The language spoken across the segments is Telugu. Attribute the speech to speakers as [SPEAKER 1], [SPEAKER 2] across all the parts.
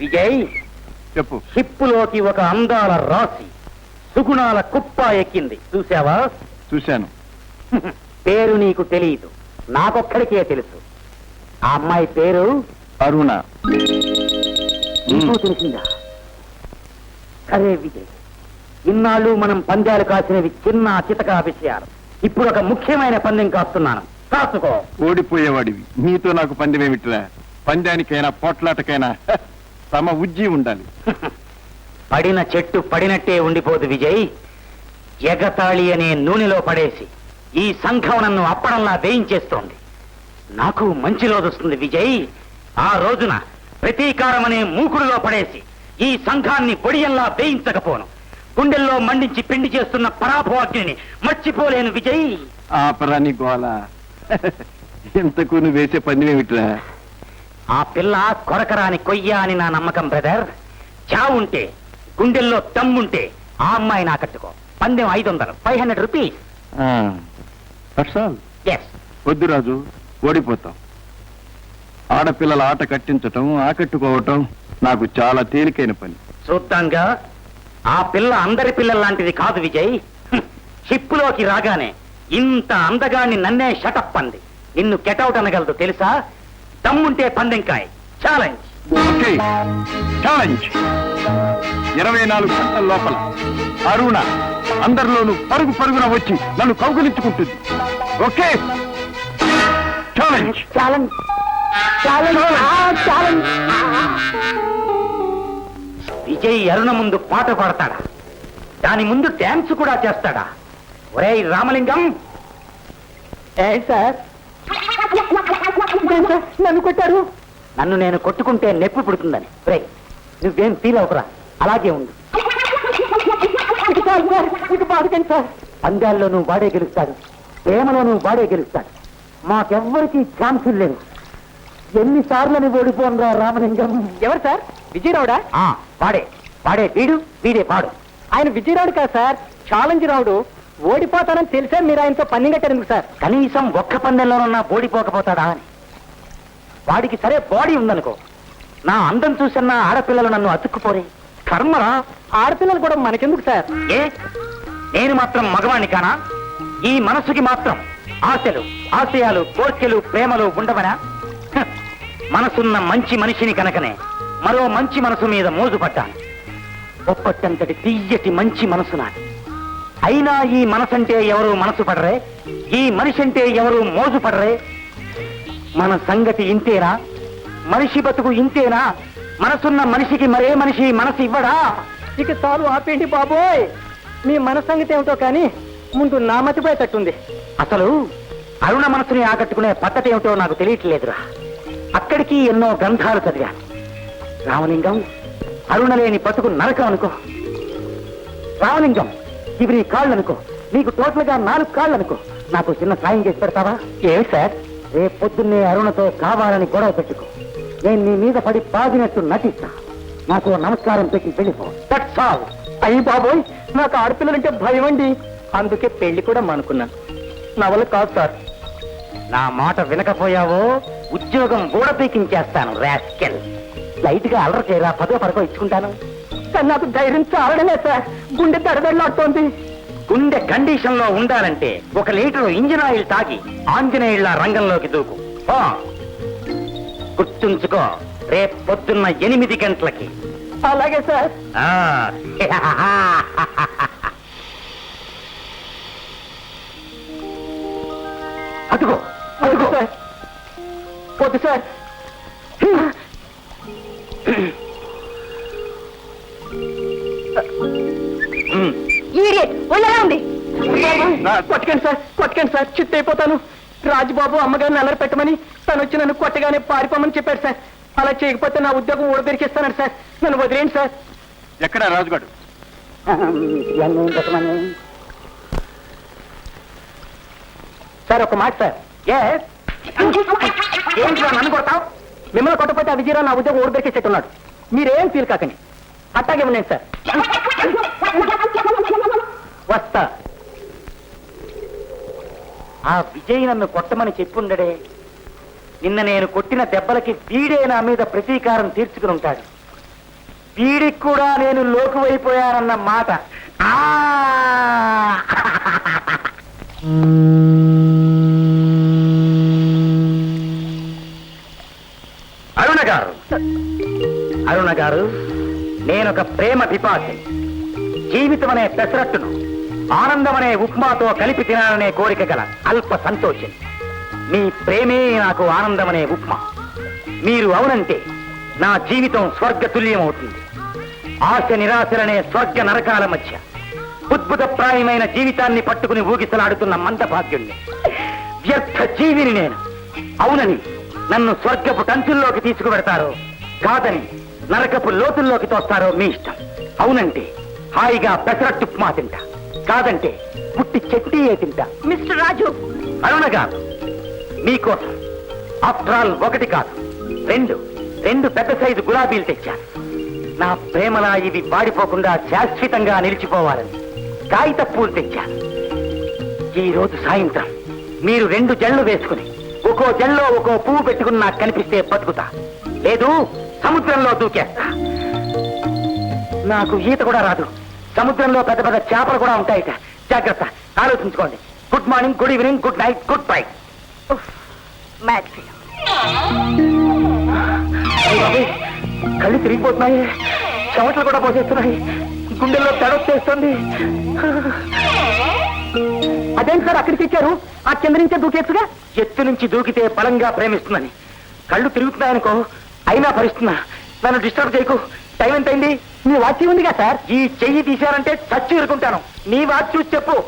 [SPEAKER 1] విజయ్
[SPEAKER 2] చెప్పు.
[SPEAKER 1] హిప్పులోకి ఒక అందాల రాశి సుగుణాల కుప్ప ఎక్కింది. చూసావా
[SPEAKER 2] చూశాను.
[SPEAKER 1] పేరు నీకు తెలియదు నాకొక్కడికే తెలుసు. ఆ అమ్మాయి పేరు?
[SPEAKER 2] అరుణ.
[SPEAKER 1] నీకు తెలిసిందా? సరే విజయ్ ఇన్నాళ్ళు మనం పందాలు కాసినవి చిన్న చితక విషయాలు. ఇప్పుడు ఒక ముఖ్యమైన పందెం కాస్తున్నాను. కాసుకో.
[SPEAKER 2] ఓడిపోయేవాడివి. నీతో నాకు పందెమేమిట్రా పందానికైనా పోట్లాటకైనా. తమ ఉజ్జి ఉండాలి.
[SPEAKER 1] పడిన చెట్టు పడినట్టే ఉండిపోదు విజయ్. ఎగతాళి అనే నూనెలో పడేసి ఈ సంఘం నన్ను అప్పడంలా వేయించేస్తోంది. నాకు మంచి రోజు వస్తుంది విజయ్. ఆ రోజున ప్రతీకారం అనే మూకుడులో పడేసి ఈ సంఘాన్ని పొడియంలా వేయించకపోను. గుండెల్లో మండించి పిండి చేస్తున్న పరాభవాగ్ని మర్చిపోలేను విజయ్.
[SPEAKER 2] ఆ పరాని గోల హ, ఇంతకు నువ్వు వేసే పందెమేమిట్రా
[SPEAKER 1] ఆ పిల్ల కొరకరాని కొయ్య అని నా నమ్మకం బ్రదర్. చావుంటే గుండెల్లో తమ్ముంటే ఆ అమ్మాయి నా కట్టుకో. పందెం ఐదు వందలు ఫైవ్ హండ్రెడ్ రూపీస్. ఎస్
[SPEAKER 2] వద్దు రాజు ఓడిపోతాం. ఆడపిల్లల ఆట కట్టించటం ఆకట్టుకోవటం నాకు చాలా తేలికైన పని.
[SPEAKER 1] చూద్దాంగా. ఆ పిల్ల అందరి పిల్లల లాంటిది కాదు విజయ్. హ్మ్. షిప్పులోకి రాగానే ఇంత అందగాన్ని నన్నే షటప్ అంది. నిన్ను కెటౌట్ అనగలదు తెలుసా? దమ్ముంటే పందెంకాయ్. ఛాలెంజ్
[SPEAKER 2] ఓకే ఛాలెంజ్ ఇరవై నాలుగు గంటల లోపల అరుణ అందరిలోనూ పరుగు పరుగున వచ్చి నన్ను కౌగులించుకుంటుంది. Okay challenge
[SPEAKER 1] challenge challenge challenge Vijay Aruna ముందు పాట పాడతాడా దాని ముందు డాన్స్ కూడా చేస్తాడా? ఒరేయ్ రామలింగం. ఏ సార్? నన్ను కొట్టారు? నన్ను నేను కొట్టుకుంటే నొప్పి పుడుతుందని. రే నువ్వేం ఫీల్ అవుకురా అలాగే ఉండు. సార్ పందాల్లో నువ్వు వాడే గెలుస్తాడు. ప్రేమలో నువ్వు వాడే గెలుస్తాడు. మాకెవ్వరికి ఛాన్స్ లేదు ఎన్నిసార్లని ఓడిపోనరా రామలింగం. ఎవరు సార్? విజయరావుడా? వాడే. వాడే వీడు వీడే పాడు ఆయన విజయరావుడు కాదు సార్. ఛాలెంజ్ రావుడు ఓడిపోతానని తెలిసే మీరు ఆయనతో పన్నింగ్ కట్టారు సార్? కనీసం ఒక్క పందెంలోనన్నా ఓడిపోకపోతాడా అని. వాడికి సరే బాడీ ఉందనుకో. నా అందం చూసిన ఆడపిల్లలు నన్ను అతుక్కుపోరే. కర్మరా? ఆడపిల్లలు కూడా మనకెందుకు సార్? ఏ? నేను మాత్రం మగవాణ్ణి కానా? ఈ మనసుకి మాత్రం ఆశలు ఆశయాలు కోర్కెలు ప్రేమలు ఉండవనా? మనసున్న మంచి మనిషిని కనుకనే మరో మంచి మనసు మీద మోజుపడ్డాను ఒప్పట్టంతటి తీయటి మంచి మనసు నాది. అయినా ఈ మనసంటే ఎవరు మనసు పడరే? ఈ మనిషి అంటే ఎవరు మోజు పడరే? మన సంగతి ఇంతేనా? మనిషి బతుకు ఇంతేనా? మనసున్న మనిషికి మరే మనిషి మనసు ఇవ్వడా? ఇక చాలు ఆపేంటి బాబోయ్. మీ మన సంగతి ఏమిటో కానీ ముందు నా మతిపోయేటట్టుంది అసలు అరుణ మనసుని ఆకట్టుకునే పద్ధతి ఏమిటో నాకు తెలియట్లేదురా. అక్కడికి ఎన్నో గ్రంథాలు చదివాను. రామలింగం అరుణ లేని బతుకు నరకం అనుకో. రామలింగం ఇవి నీ కాళ్ళు అనుకో నీకు టోటల్గా నాలుగు కాళ్ళు అనుకో నాకు చిన్న సాయం చేసి పెడతావా? ఏమి సార్? రేపు పొద్దున్నే అరుణతో కావాలని గొడవ పెట్టుకో. నేను నీ మీద పడి బాధినట్టు నటిస్తా. నాకు నమస్కారం పెట్టి వెళ్ళిపో. దట్స్ ఆల్ అయ్యి బాబోయ్ నాకు ఆడపిల్లలంటే భయం అండి. అందుకే పెళ్ళి కూడా మానుకున్నాను నా వల్ల కాదు సార్. నా మాట వినకపోయావో ఉద్యోగం ఊడపీకించేస్తాను రాస్కెల్. లైట్గా అలర చేయరా పదో పరకో ఇచ్చుకుంటాను. కానీ నాకు ధైర్యం చాలడమే సార్. గుండె దడదడలాడుతోంది. గుండె కండిషన్లో ఉండాలంటే ఒక లీటర్ ఇంజిన్ ఆయిల్ తాగి ఆంజనేయుళ్ళ రంగంలోకి దూకు. గుర్తుంచుకో రేపు పొద్దున్న ఎనిమిది గంటలకి. అలాగే సార్. అదుగో అదుగో. సార్. వద్దు సార్.
[SPEAKER 3] ఉంది
[SPEAKER 1] కొట్టకండి సార్ కొట్టకండి సార్ చిత్త అయిపోతాను. రాజుబాబు అమ్మగారిని అల్లరి పెట్టమని తను వచ్చి నన్ను కొట్టగానే పారిపోమని చెప్పాడు సార్. అలా చేయకపోతే నా ఉద్యోగం ఊడబెరికేస్తానండి సార్. నన్ను వదిలేండి సార్.
[SPEAKER 2] ఎక్కడ రాజుగాడు?
[SPEAKER 1] సార్ ఒక మాట సార్. ఏంటి నన్ను కొడతావు? మిమ్మల్ని కొట్టకపోతే ఆ విజయరావు నా ఉద్యోగం ఊడబెరికేసేట్టున్నాడు. మీరేం ఫీల్ కాకండి. అట్టాగే ఉన్నాయండి సార్. వస్తా. ఆ విజయ్ నన్ను కొట్టమని చెప్పుండడే నిన్న నేను కొట్టిన దెబ్బలకి వీడే నా మీద ప్రతీకారం తీర్చుకుని ఉంటాడు. వీడికి కూడా నేను లోకువైపోయానన్న మాట. ఆ! అరుణ గారు. అరుణ గారు నేనొక ప్రేమ పిపాసి. జీవితం అనే పెసరట్టును. ఆనందమనే ఉప్మాతో కలిపి తినాలనే కోరిక గల అల్ప సంతోషం. మీ ప్రేమే నాకు ఆనందమనే ఉప్మా. మీరు అవునంటే నా జీవితం స్వర్గతుల్యం అవుతుంది ఆశ నిరాశలనే స్వర్గ నరకాల మధ్య ఉద్భుతప్రాయమైన జీవితాన్ని పట్టుకుని ఊగిసలాడుతున్న మందభాగ్యుణ్ణి. వ్యర్థ జీవిని నేను. అవునని నన్ను స్వర్గపు టంచుల్లోకి తీసుకువెడతారో కాదని నరకపు లోతుల్లోకి తోస్తారో మీ ఇష్టం. అవునంటే హాయిగా పెసరట్టు ఉప్మా తింటా. కాదంటే పుట్టి చెట్టియే తింటా.
[SPEAKER 3] మిస్టర్ రాజు.
[SPEAKER 1] అరుణ గారు మీకోసం ఆఫ్టర్ ఆల్ ఒకటి కాదు. రెండు. రెండు పెద్ద సైజు గులాబీలు తెచ్చాను నా ప్రేమలా ఇవి వాడిపోకుండా శాశ్వతంగా నిలిచిపోవాలని కాగిత పూలు తెచ్చాను ఈ రోజు సాయంత్రం మీరు రెండు జళ్ళు వేసుకుని ఒక్కో జల్లో ఒక్కో పువ్వు పెట్టుకుని నాకు కనిపిస్తే బతుకుతా. లేదు సముద్రంలో దూకేస్తా. నాకు ఈత కూడా రాదు. సముద్రంలో పెద్ద పెద్ద చేపలు కూడా ఉంటాయిట జాగ్రత్త. ఆలోచించుకోండి. Good morning good evening good night
[SPEAKER 3] good bye
[SPEAKER 1] కళ్ళు తిరిగిపోతున్నాయి. చెమటలు కూడా పోసేస్తున్నాయి. గుండెల్లో తడొచ్చేస్తుంది అదేం సార్ అక్కడికి ఇచ్చారు ఆ కింద నుంచే దూకేచ్చుగా ఎత్తు నుంచి దూకితే బలంగా ప్రేమిస్తుందని. కళ్ళు తిరుగుతున్నాయనుకో అయినా భరిస్తున్నా. నన్ను డిస్టర్బ్ చేయకు. టైం ఎంత నీ వాచ్ ఉందిగా సార్? ఈ చెయ్యి తీశారంటే చచ్చి ఇరుకుంటాను. నీ వాచ్ చూసి చెప్పు.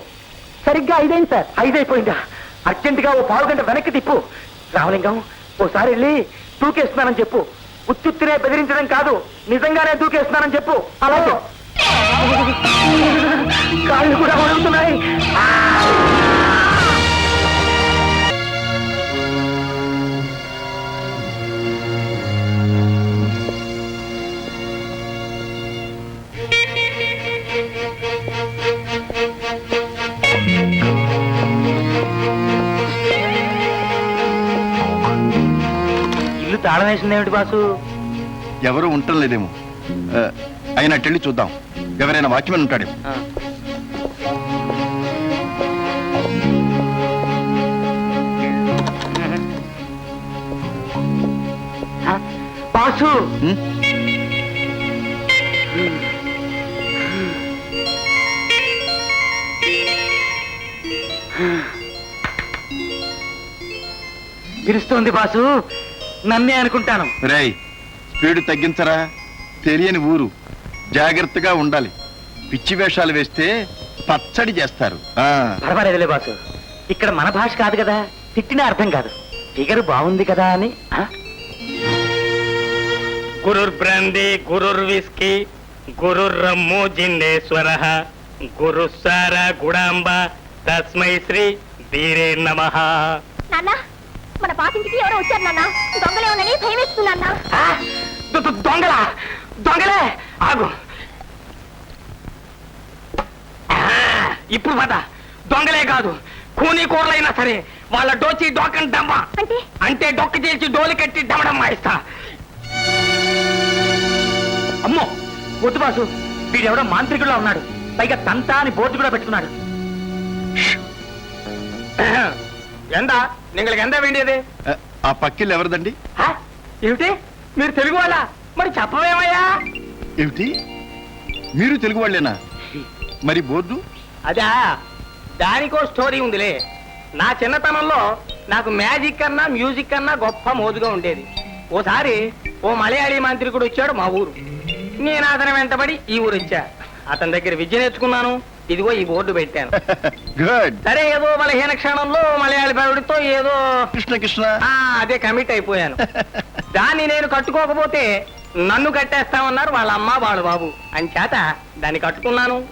[SPEAKER 1] సరిగ్గా ఐదైంది సార్. ఐదైపోయిందా? అర్జెంటుగా ఓ పావు గంట వెనక్కి తిప్పు. రామలింగం ఓసారి వెళ్ళి దూకేస్తున్నానని చెప్పు. ఉత్తుత్తినే బెదిరించడం కాదు నిజంగానే దూకేస్తున్నానని చెప్పు. అలాగే. కాళ్ళు కూడా వణుకుతున్నాయి. తాళం వేసిందేమిటి బాసు?
[SPEAKER 2] ఎవరు ఉండటం లేదేమో. అయినా అట్టెళ్ళి చూద్దాం. ఎవరైనా వాచ్మెన్ ఉంటాడు
[SPEAKER 1] బాసు! పిలుస్తోంది బాసు. నన్నే అనుకుంటాను.
[SPEAKER 2] రేయ్ స్పీడ్ తగ్గించరా? తెలియని ఊరు. జాగ్రత్తగా ఉండాలి. పిచ్చి వేషాలు వేస్తే పచ్చడి చేస్తారు. ఆ.
[SPEAKER 1] పర్వాలేదులే బాసు. ఇక్కడ మన భాష కాదు కదా తిట్టినా అర్థం కాదు. ఫిగర్ బాగుంది కదా అని ఆ?
[SPEAKER 4] గురుర్ బ్రాంది గురుర్ విస్కీ గురుర్ రమ్ము జిందేశ్వర గురు సార గుడాంబ తస్మై శ్రీ వీరే నమ.
[SPEAKER 3] నాన్న మన పాతింటికి ఎవరో వచ్చారు నాన్న. దొంగలే ఉన్నని భయం వేస్తుంది నాన్న.
[SPEAKER 1] ఆ? దొ- దొ- దొంగలా? దొంగలే? ఆగు.
[SPEAKER 4] ఇప్పుడు పద. దొంగలే కాదు కూనీ కూరలైనా సరే వాళ్ళ డోచి డోకన్ డమ్మ.
[SPEAKER 3] అంటే?
[SPEAKER 4] అంటే డొక్క చేసి డోలి కట్టి డమడం మాయిస్తా.
[SPEAKER 1] అమ్మో వద్దు బాసు. వీడెవడో మాంత్రికుడిలో ఉన్నాడు. పైగా తంతా అని బోర్డు కూడా పెట్టుకున్నాడు.
[SPEAKER 4] ఎందా നിങ്ങൾക്ക് എന്താ വേണ്ടിയത്
[SPEAKER 2] ఆ, ఆ పక్కిళ్ళు ఎవరిదండి
[SPEAKER 4] ఆ? ఏమిటి మీరు తెలుగు వాళ్ళ మరి చెప్పవేమయ్యా
[SPEAKER 2] ఏమిటి మీరు తెలుగు వాళ్ళేనా మరి బోర్డు
[SPEAKER 4] అదా దానికో స్టోరీ ఉందిలే నా చిన్నతనంలో నాకు మ్యాజిక్ కన్నా మ్యూజిక్ కన్నా గొప్ప మోజుగా ఉండేది ఓసారి ఓ మలయాళీ మాంత్రికుడు వచ్చాడు మా ఊరు నేను అతని వెంటబడి ఈ ఊరు వచ్చా అతని దగ్గర విద్య నేర్చుకున్నాను ఇదిగో ఈ బోర్డు పెట్టాను.
[SPEAKER 2] గుడ్
[SPEAKER 4] సరే ఏదో బలహీన క్షణంలో మలయాళీ బావుడితో ఏదో
[SPEAKER 2] కృష్ణ కృష్ణ.
[SPEAKER 4] ఆ, అదే కమిట్ అయిపోయాను. దాన్ని నేను కట్టుకోకపోతే నన్ను కట్టేస్తామన్నారు వాళ్ళ అమ్మ వాళ్ళ బాబు. అంచేత దాన్ని కట్టుకున్నాను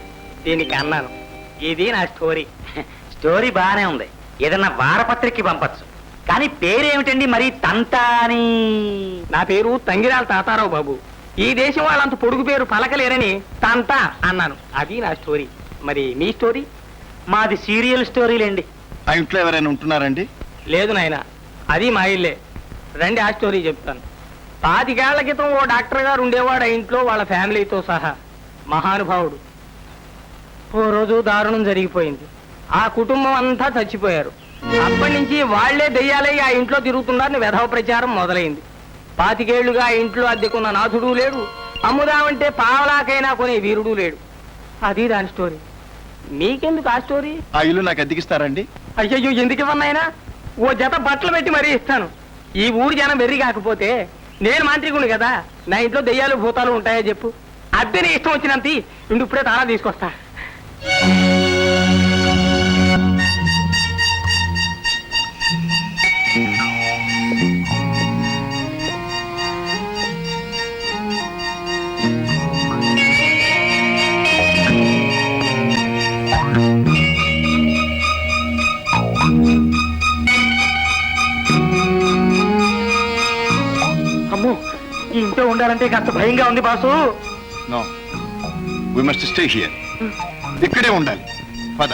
[SPEAKER 4] దీనికి అన్నాను. ఇది నా స్టోరీ.
[SPEAKER 1] స్టోరీ బాగానే ఉంది. ఏదన్నా వారపత్రికకి పంపచ్చు. కానీ పేరేమిటండి మరి తంతా అని
[SPEAKER 4] నా పేరు తంగిరాల తాతారావు బాబు. ఈ దేశం వాళ్ళంత పొడుగు పేరు పలకలేరని తంతా అన్నాను. అది నా స్టోరీ. మరి మీ స్టోరీ?
[SPEAKER 1] మాది సీరియల్ స్టోరీలేండి.
[SPEAKER 2] ఆ ఇంట్లో ఎవరైనా ఉంటున్నారండి?
[SPEAKER 4] లేదు నాయన అది మా ఇల్లే. రండి ఆ స్టోరీ చెప్తాను.
[SPEAKER 1] పాతికేళ్ళ క్రితం ఓ డాక్టర్ గారు ఉండేవాడు ఆ ఇంట్లో వాళ్ళ ఫ్యామిలీతో సహా. మహానుభావుడు. ఓ రోజు దారుణం జరిగిపోయింది. ఆ కుటుంబం అంతా చచ్చిపోయారు. అప్పటి నుంచి వాళ్ళే దెయ్యాలై ఆ ఇంట్లో తిరుగుతున్నారని వెధవ ప్రచారం మొదలైంది. పాతికేళ్ళుగా ఆ ఇంట్లో అద్దెకున్న నాథుడు లేడు. అమ్ముదామంటే పావలాకైనా కొనే వీరుడు లేడు. అది దాని స్టోరీ. మీకెందుకు ఆ స్టోరీ?
[SPEAKER 2] ఆ ఇల్లు నాకు అద్దెకిస్తారండి.
[SPEAKER 1] అయ్యయ్యో ఎందుకు ఇవ్వన్నాయనా ఓ జత బట్టలు పెట్టి మరీ ఇస్తాను. ఈ ఊరి జనం వెర్రి కాకపోతే నేను మాంత్రికుని కదా. నా ఇంట్లో దెయ్యాలు భూతాలు ఉంటాయో చెప్పు. అద్దెని ఇష్టం వచ్చినంత. ఇండు ఇప్పుడే తాళా తీసుకొస్తా. ఉండాలంటే కాస్త భయంగా ఉంది boss.
[SPEAKER 2] No we must stay here ఇక్కడే ఉండాలి. పద.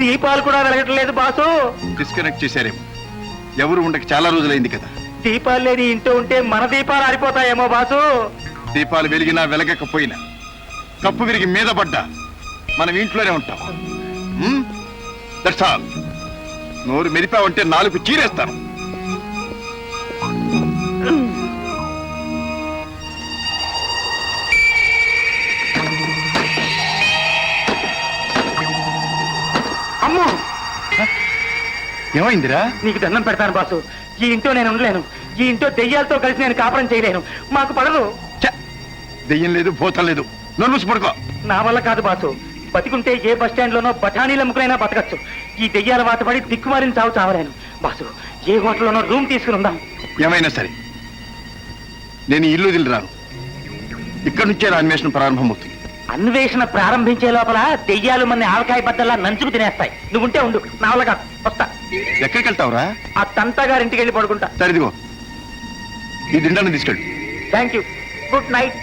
[SPEAKER 1] దీపాలు కూడా వెలగట్లేదు బాసు.
[SPEAKER 2] డిస్కనెక్ట్ చేశారేమో. ఎవరు ఉండక చాలా రోజులైంది కదా.
[SPEAKER 1] దీపాలు లేని ఇంట్లో ఉంటే మన దీపాలు ఆరిపోతాయేమో బాసు.
[SPEAKER 2] దీపాలు వెలిగినా వెలగకపోయినా కప్పు విరిగి మీద పడ్డా మనం ఇంట్లోనే ఉంటాం. దట్స్ ఆల్ నోరు మెరిపావంటే నాలుగు చీరేస్తాను. ఏమైందిరా?
[SPEAKER 1] నీకు దండం పెడతాను బాసు. ఈ ఇంట్లో నేను ఉండలేను. ఈ ఇంట్లో దెయ్యాలతో కలిసి నేను కాపురం చేయలేను. మాకు పడదు!
[SPEAKER 2] దెయ్యం లేదు భూతం లేదు. నోరు మూసి పడుకో.
[SPEAKER 1] నా వల్ల కాదు బాసు. బతికుంటే ఏ బస్ స్టాండ్ లోనో బఠానీల ముక్కలైనా బతకచ్చు. ఈ దెయ్యాల వాత పడి దిక్కుమారిన చావు చావలేను. బాసు ఏ హోటల్లోనో రూమ్ తీసుకుని ఉందాం
[SPEAKER 2] ఏమైనా సరే. నేను ఇల్లు వదిలి రాను. ఇక్కడి నుంచే నా అన్వేషణ ప్రారంభమవుతుంది
[SPEAKER 1] అన్వేషణ ప్రారంభించే లోపల దెయ్యాలు మన ఆవకాయ బద్దల్లా నంచుకు తినేస్తాయి. నువ్వుంటే ఉండు. నా వల్ల కాదు. వస్తా.
[SPEAKER 2] ఎక్కడికి వెళ్తావురా
[SPEAKER 1] ఆ తంతా గారింటికి వెళ్ళి పడుకుంటా
[SPEAKER 2] సరిదిగో ఈ దిండాన్ని తీసుకెళ్ళు.
[SPEAKER 1] Thank you good night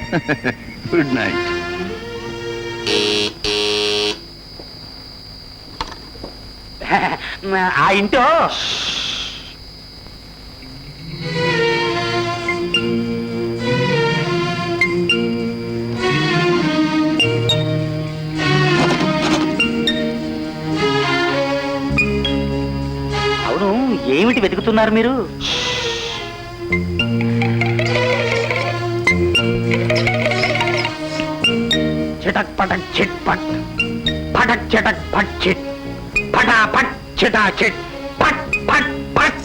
[SPEAKER 2] good night
[SPEAKER 1] ఆ ఇంటో. వెతుకుతున్నారు మీరు? చిటక్ పటక్ చిట్ పట్. పటక్ చిటక్ పట్ చిట్. పటా పట్ చిటా చిట్. పట్ పట్ పట్.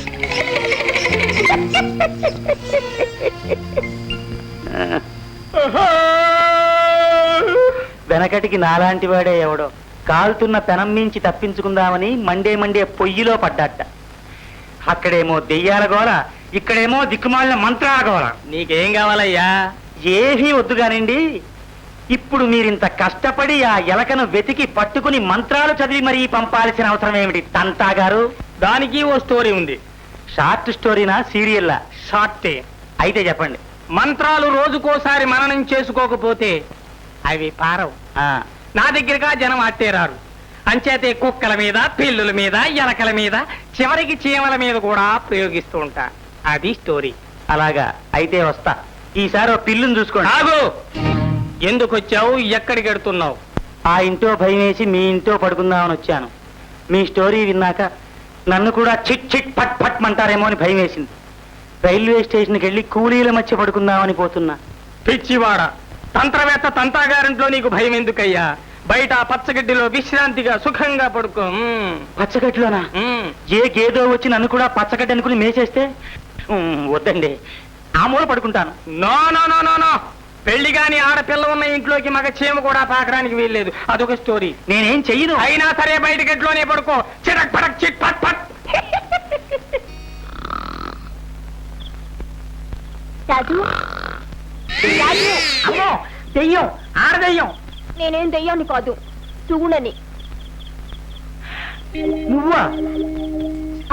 [SPEAKER 1] వెనకటికి నాలాంటి వాడే ఎవడో. కాలుతున్న పెనం మించి తప్పించుకుందామని మండే మండే పొయ్యిలో పడ్డాట అక్కడేమో దెయ్యాల గోల ఇక్కడేమో దిక్కుమాలిన మంత్రాల గోల. నీకేం కావాలయ్యా? ఏమీ వద్దు కానివ్వండి ఇప్పుడు మీరింత కష్టపడి ఆ ఎలకను వెతికి పట్టుకుని మంత్రాలు చదివి మరీ పంపాల్సిన అవసరం ఏమిటి తంతా గారు? దానికి ఓ స్టోరీ ఉంది. షార్ట్ స్టోరీనా సీరియల్లా? షార్టే. అయితే చెప్పండి. మంత్రాలు రోజుకోసారి మననం చేసుకోకపోతే అవి పారవు. నా దగ్గరగా జనం అట్టేరారు. అంచేతే కుక్కల మీద పిల్లుల మీద ఎలకల మీద చివరికి చీమల మీద కూడా ప్రయోగిస్తూ ఉంటా. అది స్టోరీ. అలాగా అయితే వస్తా. ఈసారి ఓ పిల్లుని చూసుకోండి. ఆగు! ఎందుకు వచ్చావు? ఎక్కడికి వెడుతున్నావు ఆ ఇంట్లో భయం వేసి మీ ఇంట్లో పడుకుందామని వచ్చాను. మీ స్టోరీ విన్నాక నన్ను కూడా చిట్ చిట్ పట్ పట్ మంటారేమో అని భయం వేసింది రైల్వే స్టేషన్కి వెళ్ళి కూలీల మధ్య పడుకుందామని పోతున్నా. పిచ్చివాడ! తంత్రవేత్త తంతాగారింట్లో నీకు భయం ఎందుకయ్యా బయట ఆ పచ్చగడ్డిలో విశ్రాంతిగా సుఖంగా పడుకో. పచ్చగడ్డిలోనా? ఏ గేదో వచ్చి నన్ను కూడా పచ్చగడ్డి అనుకుని మేసేస్తే వద్దండి. ఆ మూల పడుకుంటాను. No no no no no. పెళ్ళి గాని ఆడపిల్ల ఉన్న ఇంట్లోకి మగ చీమ కూడా పాకడానికి వీల్లేదు. అదొక స్టోరీ. నేనేం చెయ్యను. అయినా సరే బయట గట్లోనే పడుకో. చిరక్ పడక్ చిట్ పట్ పట్. దెయ్యం ఆడదెయ్యం.
[SPEAKER 3] నేనేం దెయ్యాన్ని కాదు చూడని
[SPEAKER 1] నువ్వా?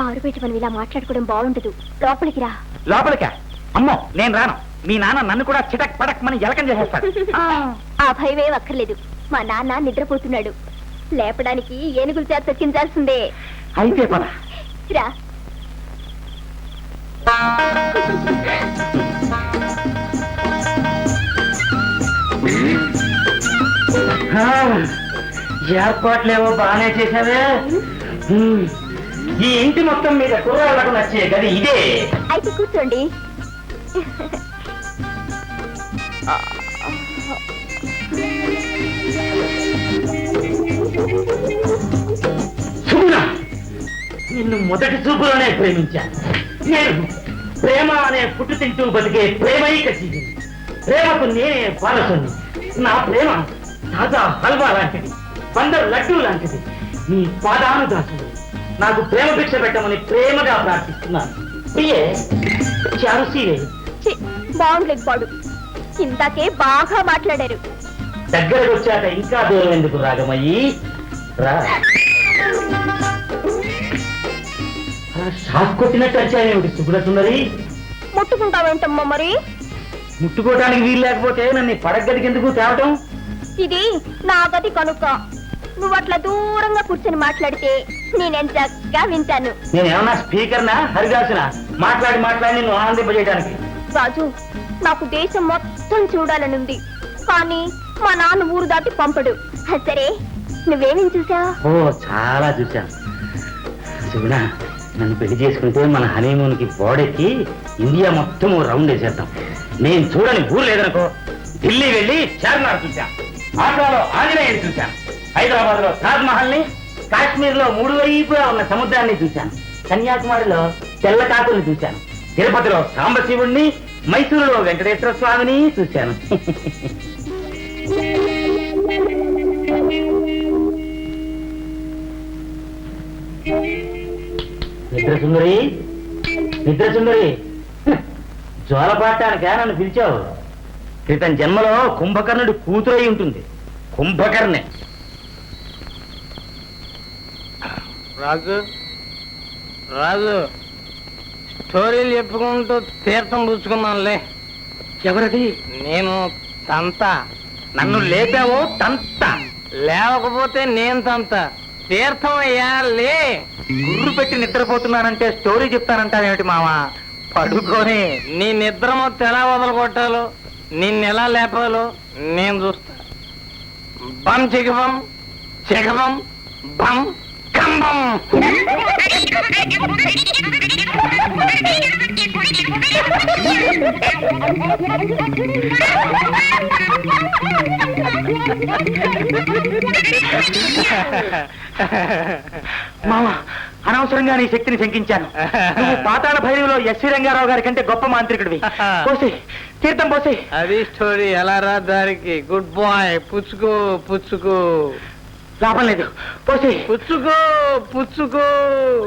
[SPEAKER 3] ఆరుపేట మనం ఇలా మాట్లాడుకోవడం బాగుండదు. లోపలికి రా.
[SPEAKER 1] లోపలికా? అమ్మో నేను రాను. మీ నాన్న నన్ను కూడా చిటక్ పడక్ మని ఎలకం చేసేస్తాడు.
[SPEAKER 3] ఆ భయమే అక్కర్లేదు. మా నాన్న నిద్రపోతున్నాడు. లేపడానికి ఏనుగుల చేత తొక్కించాల్సిందే
[SPEAKER 1] అయితే పద.
[SPEAKER 3] రా.
[SPEAKER 1] ఏర్పాట్లేవో బాగానే హ్మ్. ఈ ఇంటి మొత్తం మీద కుర్రాళ్ళకు నచ్చే గది ఇదే.
[SPEAKER 3] అయితే కూర్చోండి.
[SPEAKER 1] సుగుణ నిన్ను మొదటి చూపులోనే ప్రేమించాను నేను ప్రేమ అనే పుట్టు తింటూ బతికే ప్రేమైక జీవిని. ప్రేమకు నేనే పాలసుని నా ప్రేమ తాజా హల్వా లాంటిది బందరు లడ్డూ లాంటిది. నీ పాదానుదాసుడు నాకు ప్రేమ భిక్ష పెట్టమని ప్రేమగా ప్రార్థిస్తున్నాను. ప్రియే
[SPEAKER 3] పాడు. ఇందాకే బాగా మాట్లాడారు.
[SPEAKER 1] దగ్గరకు వచ్చాక ఇంకా దూరం ఎందుకు రాగమయ్యి? రా. షాక్ కొట్టినట్టు వచ్చాయేమిటి సుగుణ సుందరి?
[SPEAKER 3] ముట్టుకుంటావేంటమ్మా మరి?
[SPEAKER 1] ముట్టుకోవడానికి వీలు లేకపోతే నన్ను ఈ పడగదికి ఎందుకు తేవటం?
[SPEAKER 3] ఇది నా గది కనుక. నువ్వు అట్లా దూరంగా కూర్చొని మాట్లాడితే నేనేం చక్కగా వింటాను.
[SPEAKER 1] నేనేమన్నా స్పీకర్నా హరిదాసునా? మాట్లాడి మాట్లాడి నిన్ను ఆనందింపజేయడానికి
[SPEAKER 3] రాజు నాకు దేశం మొత్తం చూడాలనుంది. కానీ మా నాన్న ఊరు దాటి పంపడు. సరే నువ్వేమేం చూసా
[SPEAKER 1] ఓ చాలా చూశాను. సుగుణ నన్ను పెళ్ళి చేసుకుంటే మన హనీమూన్కి బోడెక్కి ఇండియా మొత్తం రౌండ్ వేసేద్దాం. నేను చూడని ఊరు లేదనుకో ఢిల్లీ వెళ్ళి చార్మినార్ చూశాను ఆగ్రాలో ఆంజనేయుని చూశాను. హైదరాబాద్లో తాజ్ మహల్ని కాశ్మీర్లో మూడు వైపులా ఉన్న సముద్రాన్ని చూశాను. కన్యాకుమారిలో తెల్ల కాకుల్ని చూశాను. తిరుపతిలో సాంబశివుణ్ణి మైసూరులో వెంకటేశ్వర స్వామిని చూశాను. నిద్ర సుందరి నిద్ర సుందరి జోలపాటానికా నన్ను పిలిచావు? క్రితం జన్మలో కుంభకర్ణుడి కూతురై ఉంటుంది. కుంభకర్ణే.
[SPEAKER 4] రాజు రాజు స్టోరీలు చెప్పుకుంటూ తీర్థం పుచ్చుకున్నానులే.
[SPEAKER 1] ఎవరది?
[SPEAKER 4] నేను తంత. నన్ను లేపావు తంత. లేవకపోతే నేను తంత. తీర్థం అయ్యా లే.
[SPEAKER 1] గుర్రు పెట్టి నిద్రపోతున్నానంటే స్టోరీ చెప్తానంటావేమిటి మావా? పడుకొని.
[SPEAKER 4] నీ నిద్ర మొత్తం ఎలా వదలగొట్టాలో నిన్నెలా లేపాలో నేను చూస్తా. బం చిగబం చిగబం బం
[SPEAKER 1] మావా అనవసరంగా నీ శక్తిని శంకించాను. నువ్వు పాతాళ భైరవిలో ఎస్వి రంగారావు గారి కంటే గొప్ప మాంత్రికుడివి. పోసి తీర్థం పోసి.
[SPEAKER 4] అది స్టోరీ ఎలా రా దానికి గుడ్ బాయ్ పుచ్చుకో పుచ్చుకో.
[SPEAKER 1] లాభం లేదు. పోసి
[SPEAKER 4] పుచ్చుకో పుచ్చుకో.